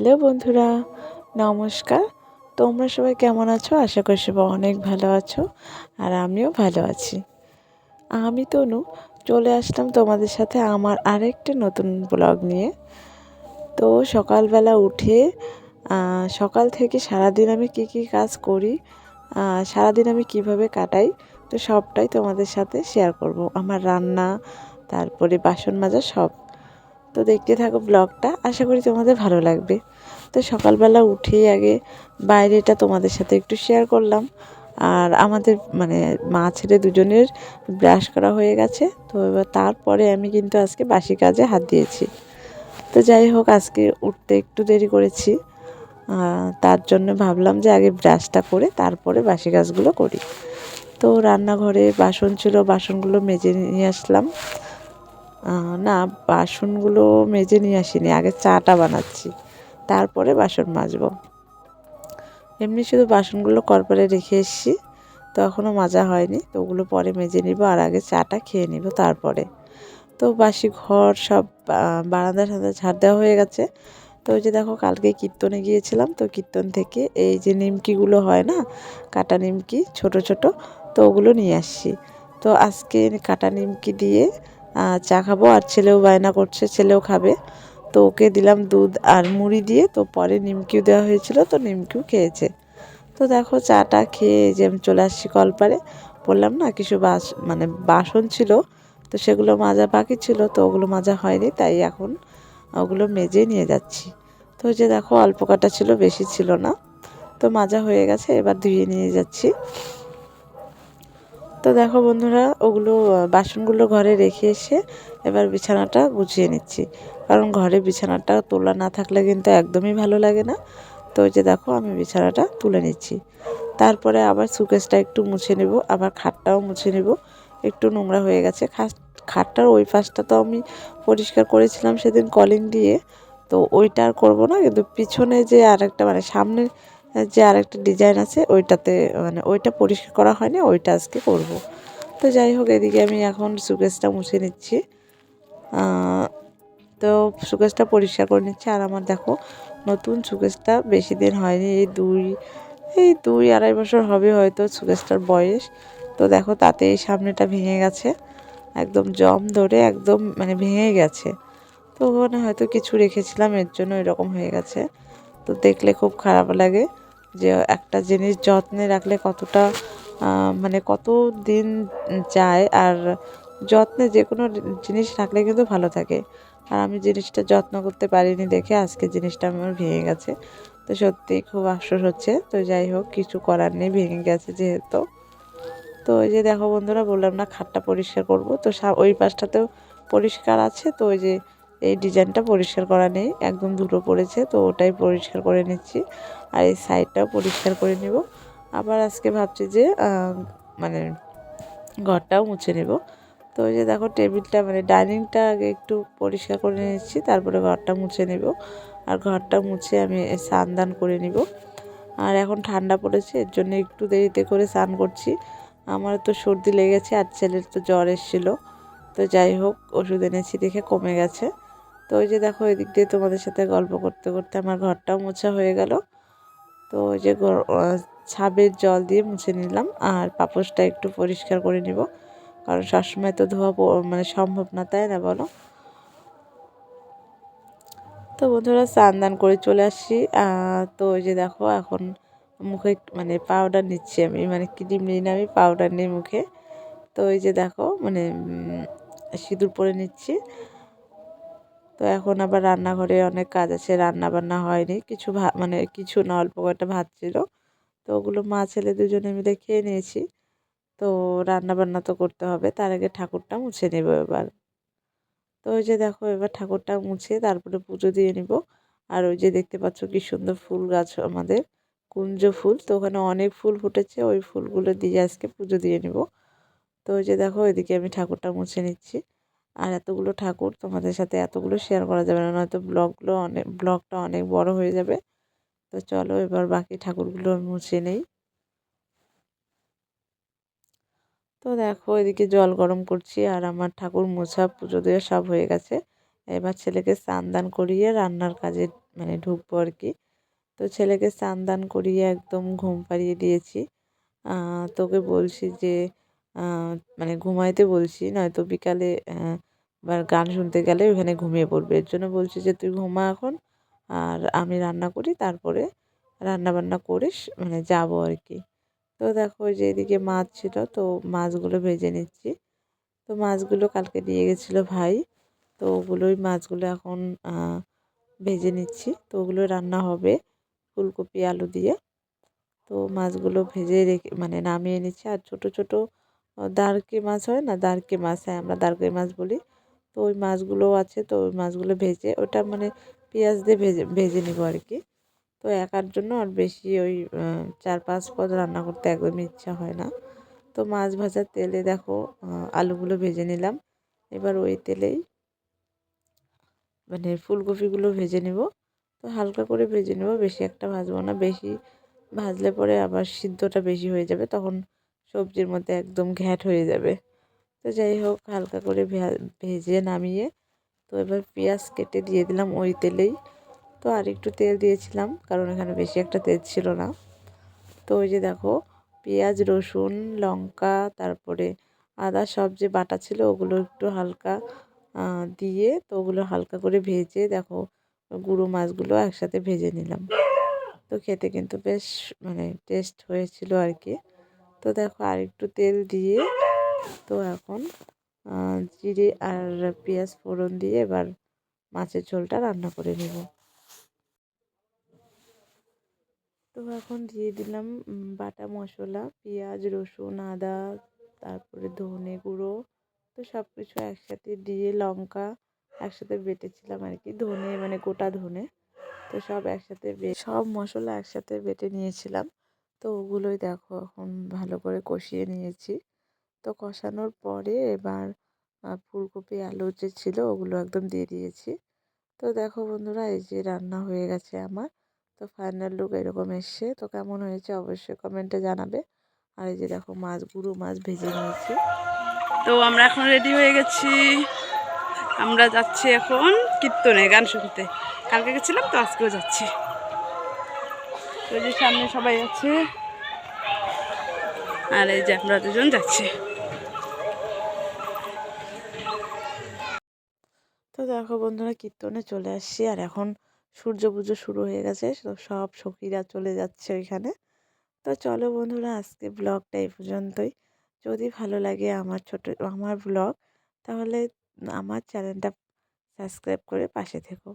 Hello বন্ধুরা, নমস্কার। তোমরা সবাই কেমন আছো? আশা করি সবাই অনেক ভালো আছো আর আমিও ভালো আছি। আমি তনু, চলে আসলাম তোমাদের সাথে আমার আরেকটি নতুন ব্লগ নিয়ে। তো সকালবেলা উঠে সকাল থেকে সারাদিন আমি কি কি কাজ করি সারাদিন আমি কীভাবে কাটাই, তো সবটাই তোমাদের সাথে শেয়ার করব। আমার রান্না, তারপরে বাসন মাজা সব। তো দেখতে থাকো ব্লগটা আশা করি তোমাদের ভালো লাগবে। তো সকালবেলা উঠেই আগে বাইরেটা তোমাদের সাথে একটু শেয়ার করলাম। আর আমাদের মানে মা ছেলে দুজনের ব্রাশ করা হয়ে গেছে, তো এবার তারপরে আমি কিন্তু আজকে বাসি কাজে হাত দিয়েছি। তো যাই হোক, আজকে উঠতে একটু দেরি করেছি। তার জন্য ভাবলাম যে আগে ব্রাশটা করে তারপরে বাসি কাজগুলো করি। তো রান্নাঘরে বাসন ছিল, বাসনগুলো মেজে নিয়ে আসলাম। না, বাসনগুলো মেজে নিয়ে আসিনি, আগে চাটা বানাচ্ছি, তারপরে বাসন মাজবো। এমনি শুধু বাসনগুলো করপারে রেখে এসেছি, তো এখনও মাজা হয়নি, তো ওগুলো পরে মেজে নিব, আর আগে চাটা খেয়ে নিব তারপরে। তো বাসি ঘর সব বারান্দা সাথে ঝাড় দেওয়া হয়ে গেছে, তো ওই যে দেখো কালকে কীর্তনে গিয়েছিলাম, তো কীর্তন থেকে এই যে নিমকিগুলো হয় না, কাটা নিমকি ছোট ছোট, তো ওগুলো নিয়ে আসছি। তো আজকে কাটা নিমকি দিয়ে চা খাব আর ছেলেও বায়না করছে, ছেলেও খাবে। তো ওকে দিলাম দুধ আর মুড়ি দিয়ে, তো পরে নিমকিও দেওয়া হয়েছিল, তো নিমকিও খেয়েছে। তো দেখো চাটা খেয়ে যে আমি চলে আসছি কলপারে। বললাম না, কিছু বাস মানে বাসন ছিল, তো সেগুলো মাজা বাকি ছিল, তো ওগুলো মাজা হয়নি, তাই এখন ওগুলো মেজে নিয়ে যাচ্ছি। তো যে দেখো অল্প কাটা ছিল, বেশি ছিল না। তো মাজা হয়ে গেছে, এবার ধুয়ে নিয়ে যাচ্ছি। তো দেখো বন্ধুরা, ওগুলো বাসনগুলো ঘরে রেখে এসে এবার বিছানাটা গুছিয়ে নিচ্ছি। কারণ ঘরে বিছানাটা তোলা না থাকলে কিন্তু একদমই ভালো লাগে না। তো ওই যে দেখো, আমি বিছানাটা তুলে নিচ্ছি। তারপরে আবার সুকেসটা একটু মুছে নেব, আবার খাটটাও মুছে নেব। একটু নোংরা হয়ে গেছে। খাটটার ওই পাশটা তো আমি পরিষ্কার করেছিলাম সেদিন কলিং দিয়ে। তো ওইটা আর করব না, কিন্তু পিছনে যে আরেকটা মানে সামনে যে আরেকটা ডিজাইন আছে, ওইটাতে মানে ওইটা পরিষ্কার করা হয়নি, ওইটা আজকে করব। তো যাই হোক, এদিকে আমি এখন সুকেসটা মুছে নিচ্ছি। তো সুকেসটা পরিষ্কার করে নিচ্ছি। আর আমার দেখো, নতুন সুকেসটা বেশি দিন হয়নি, এই দুই এই দুই আড়াই বছর হবে হয়তো সুকেসটার বয়স। তো দেখো, তাতে এই সামনেটা ভেঙে গেছে। একদম জম ধরে একদম মানে ভেঙে গেছে। তো ওখানে হয়তো কিছু রেখেছিলাম, এর জন্য এরকম হয়ে গেছে। তো দেখলে খুব খারাপ লাগে। যে একটা জিনিস যত্নে রাখলে কতটা মানে কত দিন যায় আর যত্নে যে কোনো জিনিস রাখলে কিন্তু ভালো থাকে। আর আমি জিনিসটা যত্ন করতে পারিনি দেখে আজকে জিনিসটা আমার ভেঙে গেছে। তো সত্যিই খুব আফসোস হচ্ছে। তো যাই হোক, কিছু করার নেই, ভেঙে গেছে যেহেতু। তো ওই যে দেখো বন্ধুরা, বললাম না, খাটটা পরিষ্কার করব। তো ওই পাশটাতেও পরিষ্কার আছে। তো ওই যে এই ডিজাইনটা পরিষ্কার করা নেই, একদম দুটো পড়েছে, তো ওটাই পরিষ্কার করে নিচ্ছি আর এই সাইডটাও পরিষ্কার করে নিব। আবার আজকে ভাবছি যে মানে ঘরটাও মুছে নেব। তো ওই যে দেখো টেবিলটা মানে ডাইনিংটা আগে একটু পরিষ্কার করে নিচ্ছি, তারপরে ঘরটা মুছে নেব। আর ঘরটা মুছে আমি স্নান করে নিব। আর এখন ঠান্ডা পড়েছে, এর জন্য একটু দেরিতে করে স্নান করছি। আমার তো সর্দি লেগেছে আর ছেলের তো জ্বর এসেছিল। তো যাই হোক, ওষুধ এনেছি দেখে কমে গেছে। তো ওই যে দেখো, এদিক দিয়ে তোমাদের সাথে গল্প করতে করতে আমার ঘরটাও মোছা হয়ে গেল। তো ওই যে ছাবের জল দিয়ে মুছে নিলাম আর পাপোশটা একটু পরিষ্কার করে নিব। কারণ সবসময় তো ধোয়া মানে সম্ভব না, তাই না বলো? তো বন্ধুরা, স্নান দান করে চলে আসছি। তো ওই যে দেখো, এখন মুখে মানে পাউডার নিচ্ছি আমি। মানে ক্রিম নিই না আমি পাউডার নিই মুখে। তো ওই যে দেখো মানে সিঁদুর পরে নিচ্ছি। তো এখন আবার রান্নাঘরে অনেক কাজ আছে রান্না বান্না হয়নি। কিছু ভাত মানে কিছু না, অল্প কয়েকটা ভাত ছিল। তো ওগুলো মা, ছেলে দুজনে মিলে খেয়ে নিয়েছি। তো রান্না বান্না তো করতে হবে, তার আগে ঠাকুরটা মুছে নেব এবার। তো ওই যে দেখো, এবার ঠাকুরটা মুছে তারপরে পুজো দিয়ে নিব। আর ওই যে দেখতে পাচ্ছ কি সুন্দর ফুল গাছ আমাদের, কুঞ্জ ফুল। তো ওখানে অনেক ফুল ফুটেছে, ওই ফুলগুলো দিয়ে আজকে পুজো দিয়ে নিব। তো ওই যে দেখো এদিকে আমি ঠাকুরটা মুছে নিচ্ছি। আর এতগুলো ঠাকুর তোমাদের সাথে এতগুলো শেয়ার করা যাবে না, নয়তো ব্লগগুলো অনেক ব্লগটা অনেক বড় হয়ে যাবে। তো চলো এবার বাকি ঠাকুরগুলো মুছে নেই। তো দেখো এদিকে জল গরম করছি আর আমার ঠাকুর মোছা পুজো দিয়ে সব হয়ে গেছে। এবার ছেলেকে স্নান দান করিয়ে রান্নার কাজে মানে ঢুকবো আর কি। তো ছেলেকে স্নান দান করিয়ে একদম ঘুম পাড়িয়ে দিয়েছি। তোকে বলছি যে মানে ঘুমাইতে বলছি, নয়তো বিকালে বা গান শুনতে গেলে ওখানে ঘুমিয়ে পড়বে। এর জন্য বলছি যে, তুই ঘুমা এখন, আর আমি রান্না করি, তারপরে রান্না বান্না করিস মানে যাব আর কি তো দেখো যে এদিকে মাছ ছিল, তো মাছগুলো ভেজে নিচ্ছি। তো মাছগুলো কালকে দিয়ে গেছিল ভাই, তো ওগুলোই মাছগুলো এখন ভেজে নিচ্ছি। তো ওগুলো রান্না হবে ফুলকপি, আলু দিয়ে। তো মাছগুলো ভেজে রেখে মানে নামিয়ে নিচ্ছি, আর ছোট ছোট দারকে মাছ হয় না? দারকে মাছ হ্যাঁ আমরা দারকে মাছ বলি। তো ওই মাছগুলোও আছে, তো ওই মাছগুলো ভেজে, ওটা মানে পেঁয়াজ দিয়ে ভেজে ভেজে নেব আর কি। তো একার জন্য আর বেশি ওই চার পাঁচ পদ রান্না করতে একদমই ইচ্ছা হয় না। তো মাছ ভাজার তেলে দেখো আলুগুলো ভেজে নিলাম। এবার ওই তেলেই মানে ফুলকপিগুলো ভেজে নেব। তো হালকা করে ভেজে নেব, বেশি একটা ভাজবো না। বেশি ভাজলে পরে আবার সিদ্ধটা বেশি হয়ে যাবে। তখন সবজির মধ্যে একদম ঘ্যাট হয়ে যাবে। তো যাই হোক, হালকা করে ভেজে নামিয়ে তো এবার পেঁয়াজ কেটে দিয়ে দিলাম ওই তেলেই। তো আর একটু তেল দিয়েছিলাম, কারণ এখানে বেশি একটা তেল ছিল না। তো ওই যে দেখো, পেঁয়াজ, রসুন, লঙ্কা, তারপরে আদা, সব যে বাটা ছিল ওগুলো একটু হালকা দিয়ে তো ওগুলো হালকা করে ভেজে দেখো, গুঁড়ো মাছগুলো একসাথে ভেজে নিলাম। তো খেতে কিন্তু বেশ মানে টেস্ট হয়েছিল আর কি। তো দেখো আর একটু তেল দিয়ে তো এখন জিরে আর পেঁয়াজ ফোড়ন দিয়ে এবার মাছের ঝোলটা রান্না করে নেব। তো এখন দিয়ে দিলাম বাটা মশলা, পেঁয়াজ, রসুন, আদা, তারপরে ধনে গুঁড়ো, তো সব কিছু একসাথে দিয়ে লঙ্কা একসাথে বেটেছিলাম আর কি, ধনে মানে গোটা ধনে, তো সব একসাথে সব মশলা একসাথে বেটে নিয়েছিলাম। তো ওগুলোই দেখো এখন ভালো করে কষিয়ে নিয়েছি। তো কষানোর পরে এবার ফুলকপি, আলু যে ছিল ওগুলো একদম দিয়ে দিয়েছি। তো দেখো বন্ধুরা, এই যে রান্না হয়ে গেছে আমার। তো ফাইনাল লুক এরকম এসছে। তো কেমন হয়েছে অবশ্যই কমেন্টে জানাবে। আর এই যে দেখো মাছ, গুঁড়ো মাছ ভেজে নিয়েছি। তো আমরা এখন রেডি হয়ে গেছি। আমরা যাচ্ছি এখন কীর্তনে, গান শুনতে। কালকে গেছিলাম তো আজকেও যাচ্ছি। ওই যে সামনে সবাই আছে। আর এই যে আমরা দুজন যাচ্ছি। তো দেখো বন্ধুরা, কীর্তনে চলে আসছি, আর এখন সূর্য পুজো শুরু হয়ে গেছে সব সখীরা চলে যাচ্ছে ওইখানে তো চলো বন্ধুরা, আজকে ব্লগটা এই পর্যন্তই। যদি ভালো লাগে আমার ছোট, আমার ব্লগ, তাহলে আমার চ্যানেলটা সাবস্ক্রাইব করে পাশে থেকো।